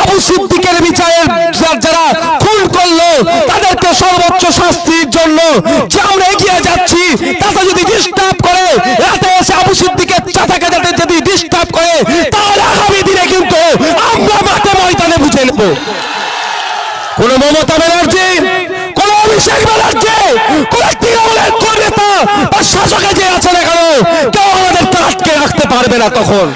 আবু সিদ্দিকের বিচারের যারা খুন করল, তাদেরকে সর্বোচ্চ শাস্তির জন্য যে আমরা এগিয়ে যাচ্ছি তাতে যদি ডিস্টার্ব করে, রাতে এসে আবু সিদ্দিকের চাচাকে যাতে যদি ডিস্টার্ব করে, তাহলে আগামী দিনে কিন্তু আমরা মাঠে ময়দানে বুঝে নেব। কোন মমতা ব্যানার্জি, কোন অভিষেক ব্যানার্জি, কোন তৃণমূলের কোন বা শাসকে যে আছে না কেউ আমাদেরকে আটকে রাখতে পারবে না তখন।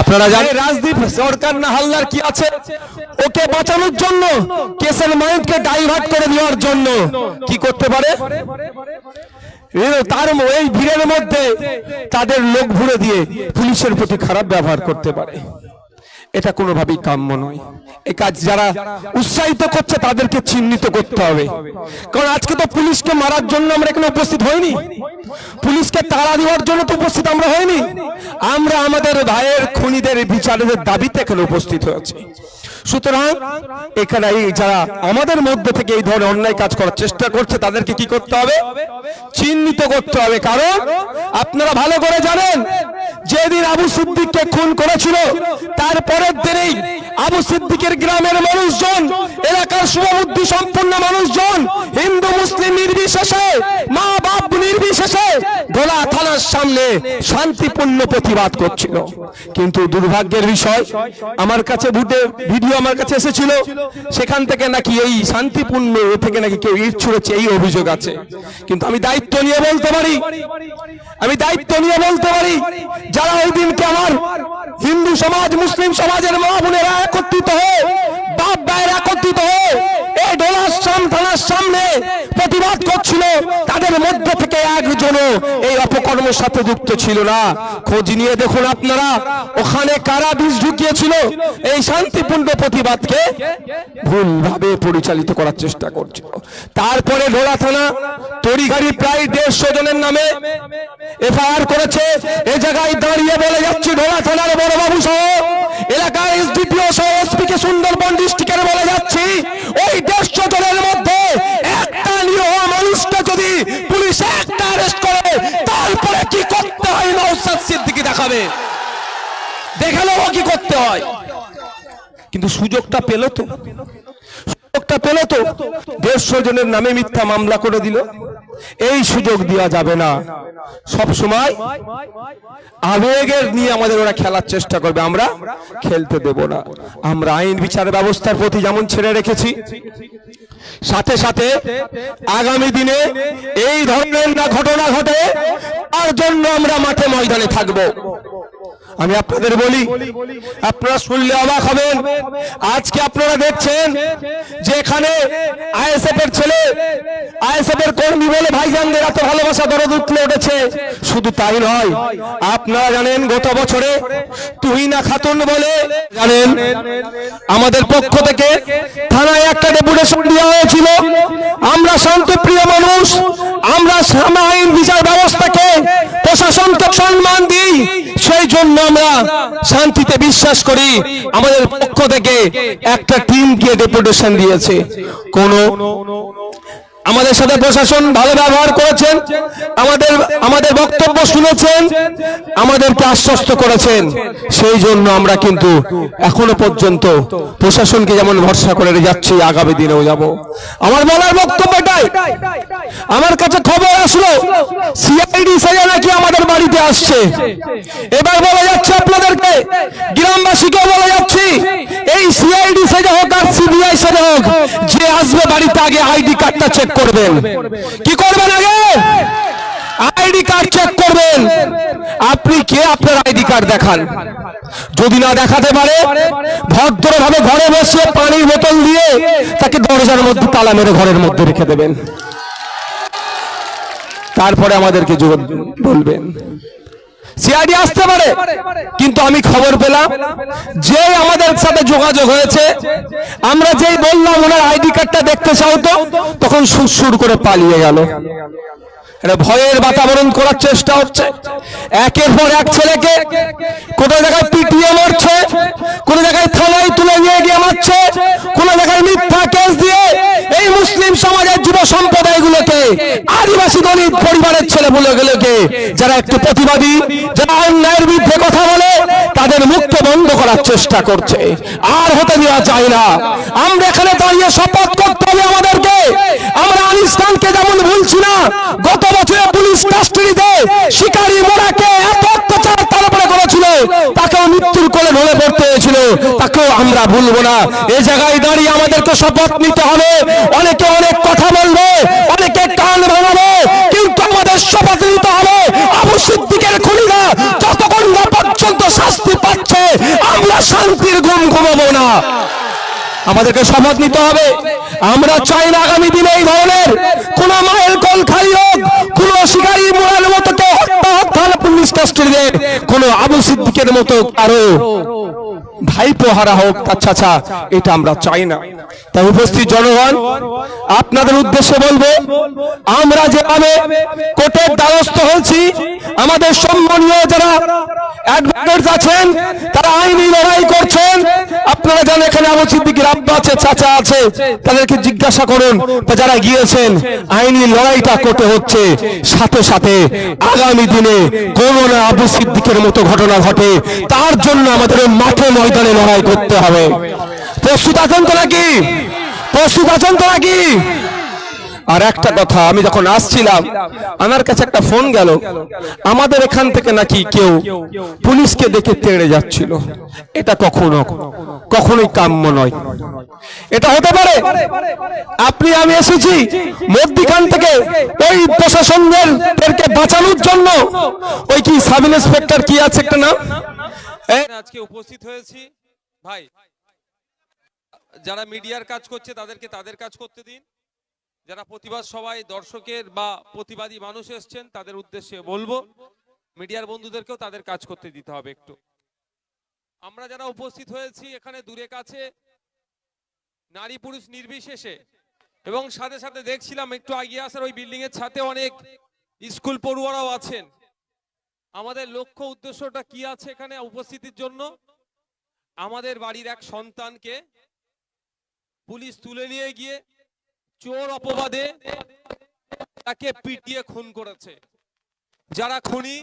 আপনারা জানেন রাজদীপ, সরকার না হাল্লার কি আছে? ওকে বাঁচানোর জন্য কেসের মাইন্ডকে ডাইভার্ট করে দেওয়ার জন্য কি করতে পারে? তার এই ভিড়ের মধ্যে তাদের লোক ভুলে দিয়ে পুলিশের প্রতি খারাপ ব্যবহার করতে পারে। এটা কোনোভাবেই কাম্য নয়। এই কাজ যারা উৎসাহিত করছে, তাদেরকে চিহ্নিত করতে হবে। কারণ আজকে তো পুলিশকে মারার জন্য আমরা এখানে উপস্থিত হইনি। পুলিশকে তাড়া দেওয়ার জন্য তো উপস্থিত আমরা হইনি। আমরা আমাদের ভাইয়ের, খুনিদের, বিচারের দাবিতে এখানে উপস্থিত হয়েছি। সুতরাং এখানে এই যারা আমাদের মধ্যে থেকে এই ধরনের অন্যায় কাজ করার চেষ্টা করছে, তাদেরকে কি করতে হবে? চিহ্নিত করতে হবে। কারণ আপনারা ভালো করে জানেন যেদিন আবু সিদ্দিককে খুন করেছিল তারপরের দিনেই আবু সিদ্দিকের গ্রামের মানুষজন, এলাকার শুভবুদ্ধি সম্পন্ন মানুষজন, হিন্দু, মুসলিম নির্বিশেষে মা নির্বিশেষে গোলা থানার সামনে শান্তিপূর্ণ প্রতিবাদ করছিল। কিন্তু দুর্ভাগ্যের বিষয়, আমার কাছে ভুটে ভিডিও আমার কাছে এসেছিল, সেখান থেকে নাকি এই শান্তিপূর্ণ থেকে নাকি কেউ ইট ছুড়েছে, এই অভিযোগ আছে। কিন্তু আমি দায়িত্ব নিয়ে বলতে পারি, আমি দায়িত্ব নিয়ে বলতে পারি, যারা ওই দিনকে আমার হিন্দু সমাজ, মুসলিম সমাজের মা বোনেরা একত্রিত হয়ে বাপ ভাইয়ের একত্রিত হয়ে এই ডোলার সাম থানার সামনে প্রতিবাদ করছিল। তাদের মধ্যে থেকে একজনও এই অপকর্মের সাথে যুক্ত ছিল না। খোঁজ নিয়ে দেখুন আপনারা, ওখানে কারা বিষ ঢুকিয়েছিল? এই শান্তিপূর্ণ প্রতিবাদকে ভুলভাবে পরিচালিত করার চেষ্টা করছিল। তারপরে ডোলা থানা, তড়িঘাড়ি প্রায় দেড়শো জনের নামে এফআইআর করেছে। এ জায়গায় দাঁড়িয়ে বলে যাচ্ছি, ঢোলা থানার দেখাবে। দেখাল কি করতে হয়? কিন্তু সুযোগটা পেল তো। সুযোগটা পেল তো। দেড়শো জনের নামে মিথ্যা মামলা করে দিল। এই সুযোগ দেওয়া যাবে না। সব সময় আবেগের নিয়ে আমাদের ওরা খেলার চেষ্টা করবে। আমরা খেলতে দেব না। আমরা আইন বিচার ব্যবস্থার প্রতি যেমন ছেড়ে রেখেছি সাথে সাথে আগামী দিনে এই ধরনের না ঘটনা ঘটে তার জন্য আমরা মাঠে ময়দানে থাকব। আমি আপনাদের বলি, আপনারা শুনলে অবাক হবেন। আজকে আপনারা দেখছেন যে এখানে আইএসএফ এর ছেলে আইএসএফ এর কর্মী বলে ভাইজানদের এত ভালোবাসা দরদ উঠলে উঠেছে। শুধু তাই নয়, আপনারা জানেন গত বছরে তুহিনা খাতুন বলে, জানেন, আমাদের পক্ষ থেকে থানায় একটা ডেপুটেশন দেওয়া হয়েছিল। আমরা শান্তপ্রিয় মানুষ, আমরা সামা বিচার ব্যবস্থাকে প্রশাসনকে সম্মান জন্য আমরা শান্তিতে বিশ্বাস করি আমাদের পক্ষ থেকে একটা টিম টিমকে ডেপুটেশন দিয়েছে। কোন আমাদের সাথে প্রশাসন ভালো ব্যবহার করেছেন, আমাদের আমাদের বক্তব্য শুনেছেন, আমাদেরকে আশ্বস্ত করেছেন। সেই জন্য আমরা কিন্তু এখনও পর্যন্ত প্রশাসনকে যেমন ভরসা করে যাচ্ছি, আগামী দিনেও যাব। আমার বলার বক্তব্য এটাই। আমার কাছে খবর আসলো, সিআইডি সাজা নাকি আমাদের বাড়িতে আসছে। এবার বলা যাচ্ছে আপনাদেরকে, গ্রামবাসীকেও বলা যাচ্ছি এই সিআইডি সাজা হোক আর সিবিআই সাজা হোক, যে আসবে বাড়িতে আগে আইডি কার্ডটা চেক করবেন। কি করবেন আগে? আইডি কার্ড চেক করবেন। আপনি কে? আপনার আইডি কার্ড দেখান। যদি না দেখাতে পারে, ভদ্রভাবে ঘরে বসে পানির বোতল দিয়ে তাকে দরজার মধ্যে তালা মেরে ঘরের মধ্যে রেখে দেবেন। তারপরে আমাদেরকে বলবেন। সিআইডি আসতে পারে, কিন্তু আমি খবর পেলাম যে আমাদের সাথে যোগাযোগ হয়েছে, আমরা যেই বললাম ওনার আইডি কার্ডটা দেখতে চাও তো, তখন সুর করে পালিয়ে গেল। এটা ভয়ের বাতাবরণ করার চেষ্টা হচ্ছে। একের পর এক ছেলেকে কোন জায়গায় পিটিয়ে মারছে, কোন জায়গায় থানায় তুলে নিয়ে গিয়ে মারছে, কোন জায়গায় মিথ্যা কেস দিয়ে এই মুসলিম সমাজের যুব সম্প্রদায়গুলোকে আদিবাসী দলিত পরিবারের ছেলে গুলোকে যারা একটু প্রতিবাদী, যারা অন্যায়ের বিরুদ্ধে কথা বলে, তাদের মুখকে বন্ধ করার চেষ্টা করছে। আর হতে দেওয়া যায় না। আমরা এখানে দাঁড়িয়ে শপথ করতে হবে আমাদেরকে। আমরা আনিস খানকে যেমন ভুলছি না, গত বছরে পুলিশ কাস্টডিতে শিকারী মোড়াকে এত অত্যাচার তার উপরে করেছিল। তাকেও মৃত্যুর কোলে ঢলে পড়তে হয়েছিল। তাকেও আমরা ভুলবো না। এ জায়গায় দাঁড়িয়ে আমাদেরকে শপথ নিতে হবে। অনেকে অনেক আমাদেরকে শপথ নিতে হবে। আমরা চাই না আগামী দিনে এই ধরনের কোন মায়ের কল খালি হোক, কোন শিকারী মোড়ার মতো পুলিশ কাস্টডিতে কোন আবু সিদ্দিকের মতো কারও ভাইপো হারা হোক, তার চাচা, এটা আমরা চাই না। তাই উপস্থিত জনগণ, আপনাদের উদ্দেশ্যে বলব, আমরা যেভাবে কোর্টের দ্বারস্থ হয়েছি, আমাদের সম্মানীয় যারা অ্যাডভোকেট আছেন, তারা আইনি লড়াই করছেন। আপনারা জানেন এখানে আবু সিদ্দিকের আব্বা আছে, চাচা আছে, তাদেরকে জিজ্ঞাসা করুন যারা গিয়েছেন, আইনি লড়াইটা করতে হচ্ছে। সাথে সাথে আগামী দিনে কোনো না আবু সিদ্দিকের মতো ঘটনা ঘটে, তার জন্য আমাদের মাঠে ময়দানে লড়াই করতে হবে। প্রস্তুত আছেন তো নাকি? প্রস্তুত আছেন তো নাকি? আর একটা কথা, আমি যখন আসছিলাম, আমার কাছে একটা ফোন গেল। আমাদের এখান থেকে নাকি কেউ পুলিশকে দেখে তেড়ে যাচ্ছিল। এটা কখনো, কখনোই কাম্য নয়। এটা হতে পারে, আপনি, আমি এসেছি মধ্যিখান থেকে ওই প্রশাসনদের দেরকে বাঁচানোর জন্য। ওই কি সাব ইন্সপেক্টর কি আছে একটা নাম? আজকে উপস্থিত হয়েছি। ভাই, যারা মিডিয়ার কাজ করছে, তাদেরকে তাদের কাজ করতে দিন। যারা প্রতিবাদ সবাই দর্শকের বা প্রতিবাদী মানুষ এসছেন, তাদের উদ্দেশ্যে বলব, মিডিয়ার বন্ধুদেরকেও তাদের কাজ করতে দিতে হবে একটু। আমরা যারা উপস্থিত হয়েছি এখানে দূরে কাছে, নারী পুরুষ নির্বিশেষে, এবং সাথে সাথে দেখছিলাম একটু আগিয়ে আসার ওই বিল্ডিং এর ছাতে অনেক স্কুল পড়ুয়ারাও আছেন। আমাদের লক্ষ্য উদ্দেশ্যটা কি আছে এখানে উপস্থিতির জন্য? আমাদের বাড়ির এক সন্তানকে পুলিশ তুলে নিয়ে গিয়ে চোর অপবাদে তাকে পিটিয়ে খুন করেছে। যারা খুনি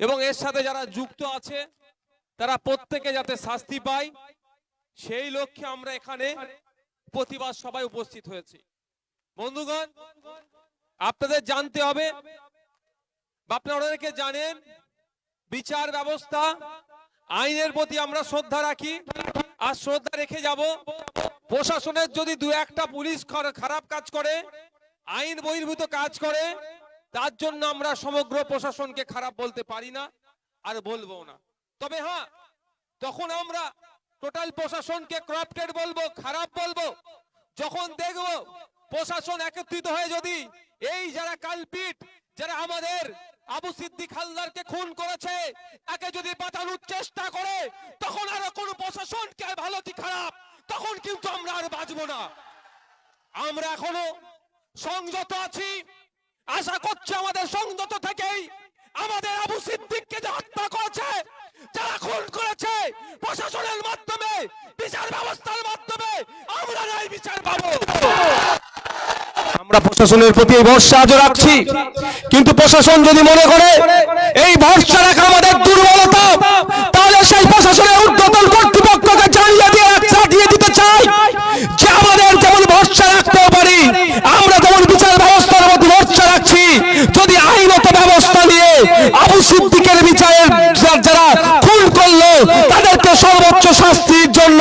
এবং এর সাথে যারা যুক্ত আছে, তারা প্রত্যেকে যাতে শাস্তি পায়, সেই লক্ষ্যে আমরা এখানে প্রতিবাদ সবাই উপস্থিত হয়েছি। বন্ধুগণ, আপনাদের জানতে হবে বা আপনারা জানেন, বিচার ব্যবস্থা, আইনের প্রতি আমরা শ্রদ্ধা রাখি, আর শ্রদ্ধা রেখে যাব প্রশাসনের যদি দু একটা পুলিশ খারাপ কাজ করে, আইন বহির্ভূত কাজ করে, তার জন্য আমরা সমগ্র প্রশাসনকে খারাপ বলতে পারি না আর বলব না। তবে হ্যাঁ তখন আমরা টোটাল প্রশাসনকে ক্রাপ্টেড বলব, খারাপ বলব, যখন দেখব প্রশাসন একত্রিত হয়ে যদি এই যারা কালপিট, যারা আমাদের আবু সিদ্দিক হালদারকে খুন করেছে, একে যদি বাঁচানোর চেষ্টা করে, তখন আর কোন প্রশাসনকে ভালো কি খারাপ? তখন কিন্তু আমরা আর বাঁচবো না। আমরা এখনও সংযত আছি। আশা করছি আমাদের সংযত থেকেই আমাদের আবু সিদ্দিককে যে হত্যা করেছে, যারা খুন করেছে প্রশাসনের মাধ্যমে, বিচার ব্যবস্থার মাধ্যমে, আমরা ন্যায় বিচার পাবো। আমরা প্রশাসনের প্রতি এই ভরসা আজও রাখছি। কিন্তু প্রশাসন যদি মনে করে, এই ভরসা রাখা আমাদের দুর্বলতা